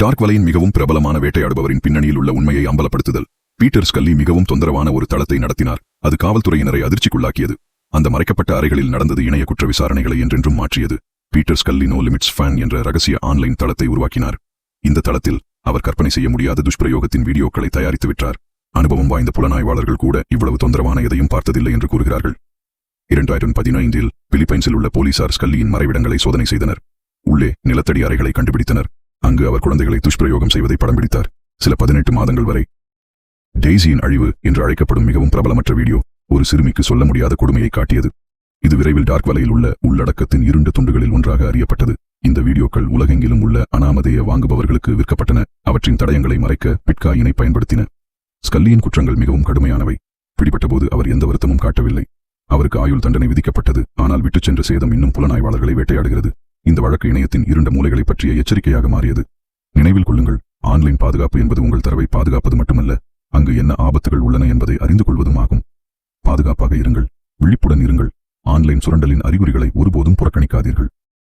Dark வலையின் மிகவும் பிரபலமான வேட்டையாடுபவரின் பின்னணியில் உள்ள உண்மையை அம்பலப்படுத்துதல். பீட்டர் ஸ்கல்லி மிகவும் தொந்தரவான ஒரு தளத்தை நடத்தினார். அது காவல்துறையினரை அதிர்ச்சிக்குள்ளாக்கியது. அந்த மறைக்கப்பட்ட அறைகளில் நடந்தது இணைய குற்ற விசாரணைகளை என்றென்றும் மாற்றியது. Peter Scully no limits fan என்ற ரகசிய ஆன்லைன் தளத்தை உருவாக்கினார். இந்த தளத்தில் அவர் கற்பனை செய்ய முடியாத துஷ்பிரயோகத்தின் வீடியோக்களை தயாரித்து விட்டார். அனுபவம் வாய்ந்த புலனாய்வாளர்கள் கூட இவ்வளவு தொந்தரவான எதையும் பார்த்ததில்லை என்று கூறுகிறார்கள். இரண்டாயிரம் பதினைந்தில் பிலிப்பைன்ஸில் உள்ள போலீசார் ஸ்கல்லியின் மறைவிடங்களை சோதனை செய்தனர். உள்ளே நிலத்தடி அறைகளை கண்டுபிடித்தனர். அங்கு அவர் குழந்தைகளை துஷ்பிரயோகம் செய்வதை படம் பிடித்தார். சில பதினெட்டு மாதங்கள் வரை டெய்ஸியின் அழிவு என்று அழைக்கப்படும் மிகவும் பிரபலமற்ற வீடியோ ஒரு சிறுமிக்கு சொல்ல முடியாத கொடுமையை காட்டியது. இது விரைவில் டார்க் வலையில் உள்ள உள்ளடக்கத்தின் இருண்ட துண்டுகளில் ஒன்றாக அறியப்பட்டது. இந்த வீடியோக்கள் உலகெங்கிலும் உள்ள அனாமதேய வாங்குபவர்களுக்கு விற்கப்பட்டன. அவற்றின் தடயங்களை மறைக்க பிட்காயினை பயன்படுத்தின. ஸ்கல்லியின் குற்றங்கள் மிகவும் கடுமையானவை. பிடிபட்டபோது அவர் எந்த வருத்தமும் காட்டவில்லை. அவருக்கு ஆயுள் தண்டனை விதிக்கப்பட்டது. ஆனால் விட்டுச் சென்ற சேதம் இன்னும் புலனாய்வாளர்களை வேட்டையாடுகிறது. இந்த வழக்கு இணையத்தின் இருண்ட மூலைகளை பற்றிய எச்சரிக்கையாக மாறியது. நினைவில் கொள்ளுங்கள் ஆன்லைன் பாதுகாப்பு என்பது உங்கள் தரவை பாதுகாப்பது மட்டுமல்ல அங்கு என்ன ஆபத்துகள் உள்ளன என்பதை அறிந்து கொள்வதும் ஆகும். பாதுகாப்பாக இருங்கள் விழிப்புடன் இருங்கள் ஆன்லைன் சுரண்டலின் அறிகுறிகளை ஒருபோதும் புறக்கணிக்காதீர்கள்.